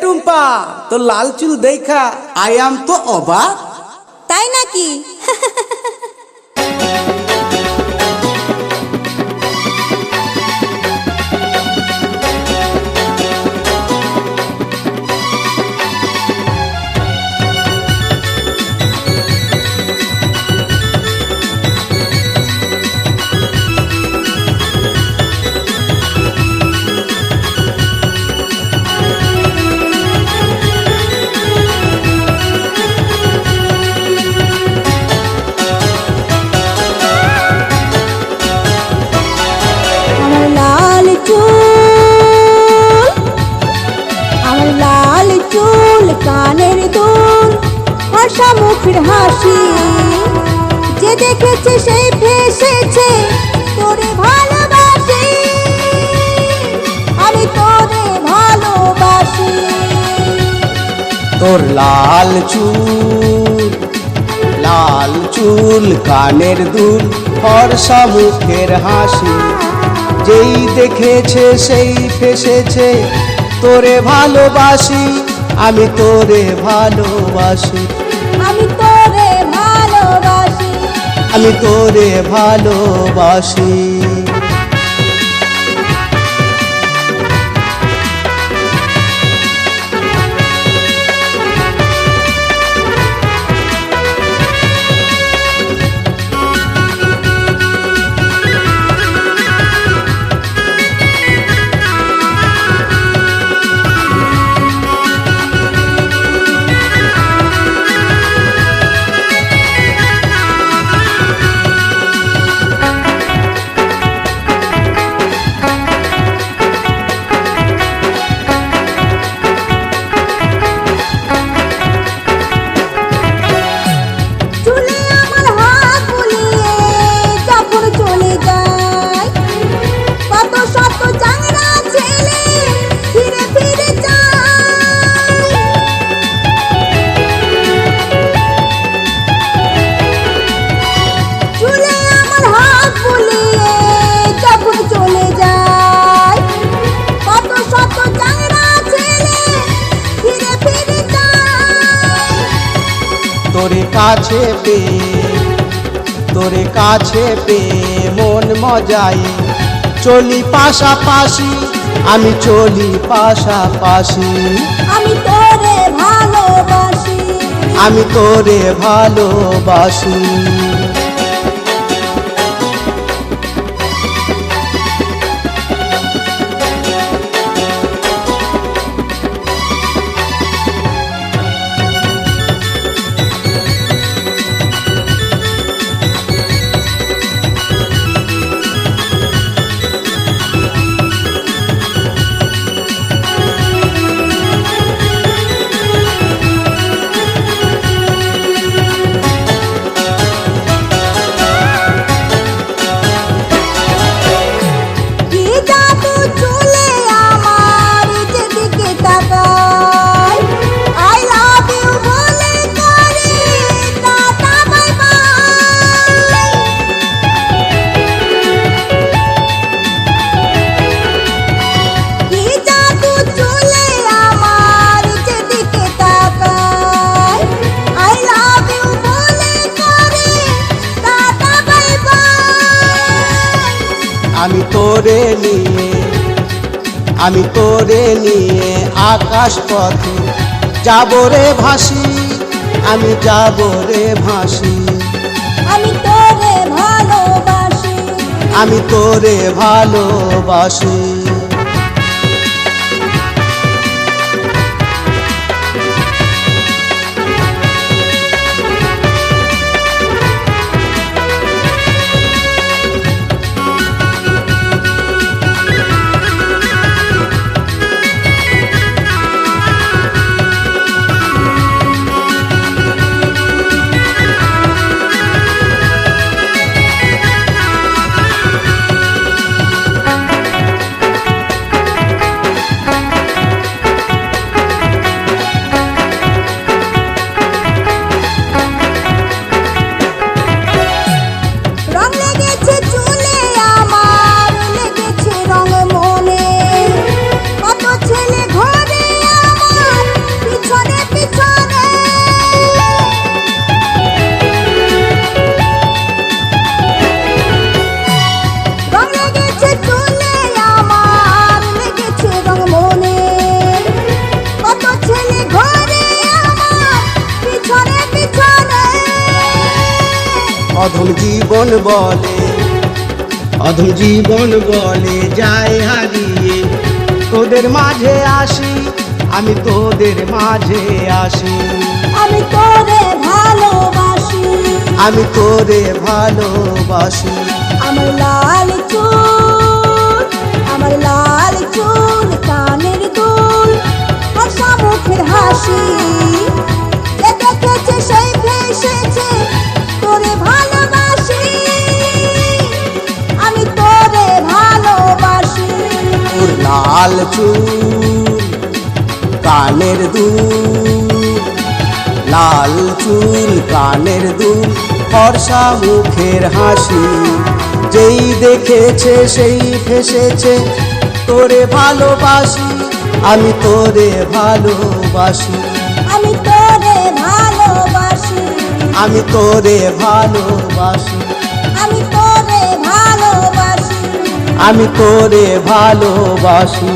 টুম্পা তো লাল চুল দেখা আয়াম তো অবাক। তাই নাকি? চুল, কানের দুল ভাষা মুখের হাসি। যে দেখেছে সেই ফেসেছে তোরে ভালোবাসি। আমি তোরে ভালোবাসি। তোর লাল চুল লাল চুল, কানের দুল, ফর্সা মুখের হাসি। যেই দেখেছে সেই ফেসেছে তোরে ভালোবাসি। আমি তোরে ভালোবাসি। আমি তোরে ভালোবাসি। আমি তোরে ভালোবাসি। কাছে পে তোরে কাছে পে মন মজাই। চলি পাশাপাশি আমি চলি পাশাপাশি। আমি তোরে ভালোবাসি। আমি তোরে ভালোবাসি। তোরে নিয়ে আমি তোরে নিয়ে আকাশ পথে যাব রে ভাসি আমি যাব রে ভাসি। আমি তোরে ভালোবাসি। আমি তোরে ভালোবাসি। অধম জীবন বলে অধম জীবন বলে যায় হারিয়ে। তোদের মাঝে আসি আমি তোদের মাঝে আসি। আমি তোরে ভালোবাসি। আমি তোরে ভালোবাসি। আমার লাল লাল চুল কানের দুল। লাল চুল কানের দুল ফর্সা মুখের হাসি। যেই দেখেছে সেই ফেসেছে তোরে ভালোবাসি আমি তোরে ভালোবাসি। আমি তোরে ভালোবাসি। আমি তোরে ভালোবাসি। আমি তোরে ভালোবাসি।